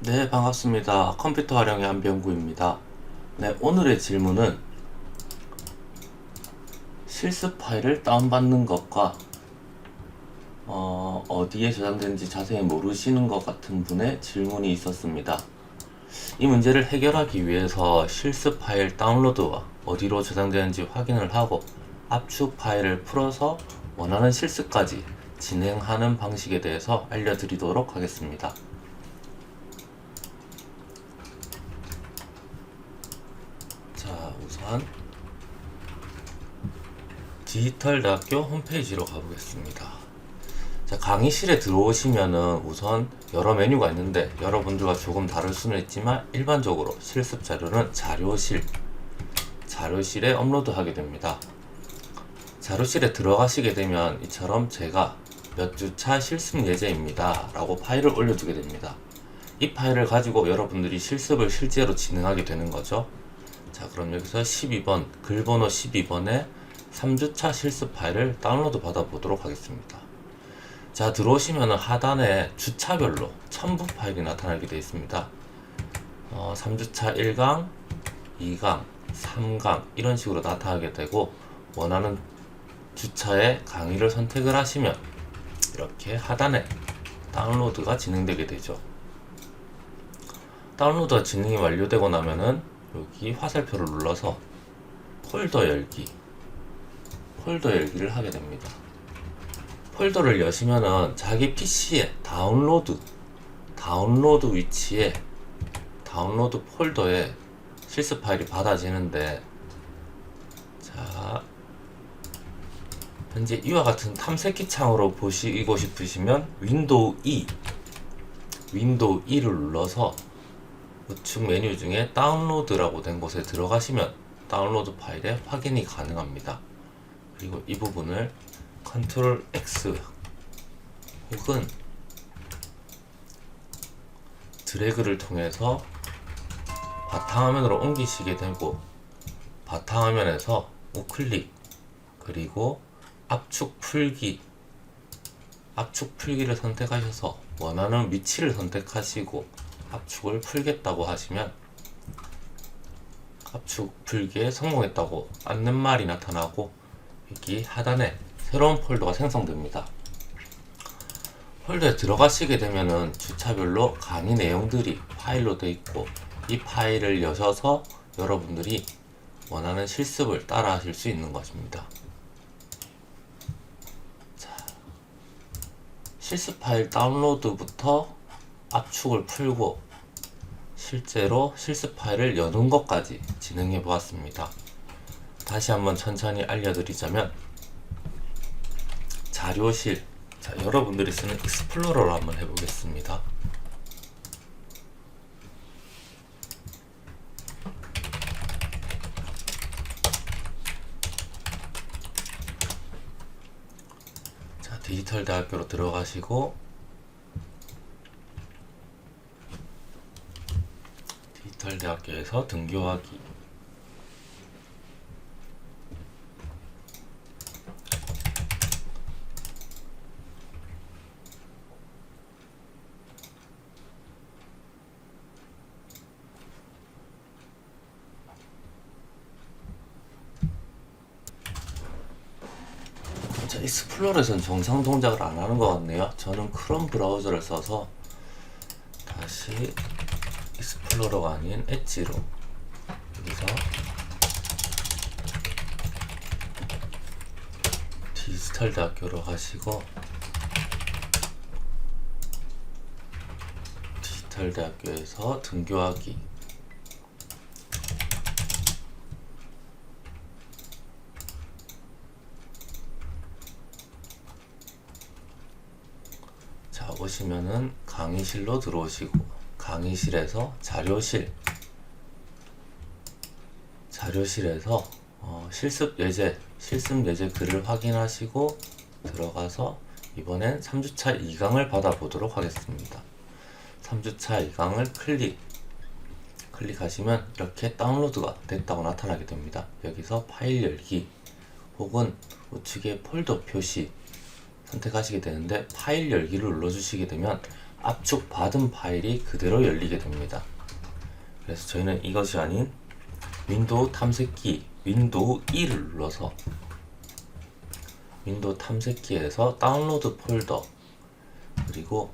네, 반갑습니다. 컴퓨터 활용의 한병구입니다. 네, 오늘의 질문은 실습 파일을 다운받는 것과 어, 어디에 저장되는지 자세히 모르시는 것 같은 분의 질문이 있었습니다. 이 문제를 해결하기 위해서 실습 파일 다운로드와 어디로 저장되는지 확인을 하고 압축 파일을 풀어서 원하는 실습까지 진행하는 방식에 대해서 알려드리도록 하겠습니다. 자, 우선 디지털 대학교 홈페이지로 가보겠습니다. 자, 강의실에 들어오시면은 우선 여러 메뉴가 있는데 여러분들과 조금 다를 수는 있지만 일반적으로 실습 자료는 자료실, 자료실에 업로드 하게 됩니다. 자료실에 들어가시게 되면 이처럼 제가 몇 주차 실습 예제입니다. 라고 파일을 올려두게 됩니다. 이 파일을 가지고 여러분들이 실습을 실제로 진행하게 되는 거죠. 자, 그럼 여기서 12번, 글번호 12번에 3주차 실습 파일을 다운로드 받아 보도록 하겠습니다. 자, 들어오시면 하단에 주차별로 첨부 파일이 나타나게 되어 있습니다. 어, 3주차 1강, 2강, 3강 이런 식으로 나타나게 되고 원하는 주차의 강의를 선택을 하시면 이렇게 하단에 다운로드가 진행되게 되죠. 다운로드가 진행이 완료되고 나면은 여기 화살표를 눌러서 폴더 열기 폴더 열기를 하게 됩니다. 폴더를 여시면은 자기 PC에 다운로드 다운로드 위치에 다운로드 폴더에 실습 파일이 받아지는데 자 현재 이와 같은 탐색기 창으로 보시고 싶으시면 윈도우 E 윈도우 E를 눌러서 우측 메뉴 중에 다운로드라고 된 곳에 들어가시면 다운로드 파일의 확인이 가능합니다. 그리고 이 부분을 컨트롤 X 혹은 드래그를 통해서 바탕화면으로 옮기시게 되고 바탕화면에서 우클릭 그리고 압축 풀기 압축 풀기를 선택하셔서 원하는 위치를 선택하시고 압축을 풀겠다고 하시면 압축 풀기에 성공했다고 안내말이 나타나고 여기 하단에 새로운 폴더가 생성됩니다. 폴더에 들어가시게 되면은 주차별로 강의 내용들이 파일로 되어 있고 이 파일을 여셔서 여러분들이 원하는 실습을 따라 하실 수 있는 것입니다. 자, 실습 파일 다운로드부터 압축을 풀고 실제로 실습 파일을 여는 것까지 진행해 보았습니다. 다시 한번 천천히 알려드리자면 자료실 자, 여러분들이 쓰는 익스플로러를 한번 해보겠습니다. 자, 디지털 대학교로 들어가시고 디지털 대학교에서 등교하기 자, 익스플로러에서는 정상 동작을 안 하는 것 같네요. 저는 크롬 브라우저를 써서 다시 익스플로러가 아닌 엣지로. 여기서 디지털 대학교로 가시고 디지털 대학교에서 등교하기. 자, 오시면은 강의실로 들어오시고 강의실에서 자료실 자료실에서 어, 실습 예제 실습 예제 글을 확인하시고 들어가서 이번엔 3주차 2강을 받아보도록 하겠습니다. 3주차 2강을 클릭 클릭하시면 이렇게 다운로드가 됐다고 나타나게 됩니다. 여기서 파일 열기 혹은 우측에 폴더 표시 선택하시게 되는데 파일 열기를 눌러주시게 되면 압축 받은 파일이 그대로 열리게 됩니다. 그래서 저희는 이것이 아닌 윈도우 탐색기 윈도우 2를 눌러서 윈도우 탐색기에서 다운로드 폴더 그리고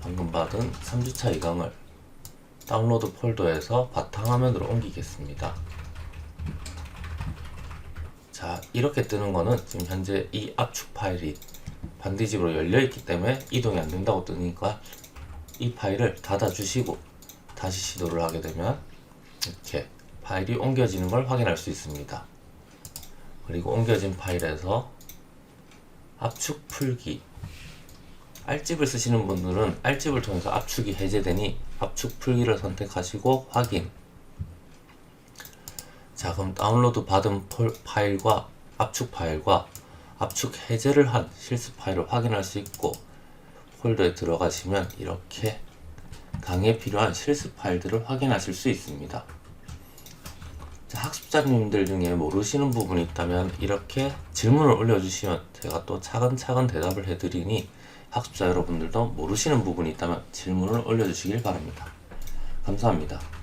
방금 받은 3주차 이강을 다운로드 폴더에서 바탕화면으로 옮기겠습니다. 자 이렇게 뜨는 거는 지금 현재 이 압축 파일이 반디집으로 열려 있기 때문에 이동이 안 된다고 뜨니까 이 파일을 닫아 주시고 다시 시도를 하게 되면 이렇게 파일이 옮겨지는 걸 확인할 수 있습니다. 그리고 옮겨진 파일에서 압축 풀기 알집을 쓰시는 분들은 알집을 통해서 압축이 해제되니 압축 풀기를 선택하시고 확인 자 그럼 다운로드 받은 폴- 파일과 압축 파일과 압축 해제를 한 실습 파일을 확인할 수 있고 폴더에 들어가시면 이렇게 강의에 필요한 실습 파일들을 확인하실 수 있습니다. 자, 학습자님들 중에 모르시는 부분이 있다면 이렇게 질문을 올려주시면 제가 또 차근차근 대답을 해드리니 학습자 여러분들도 모르시는 부분이 있다면 질문을 올려주시길 바랍니다. 감사합니다.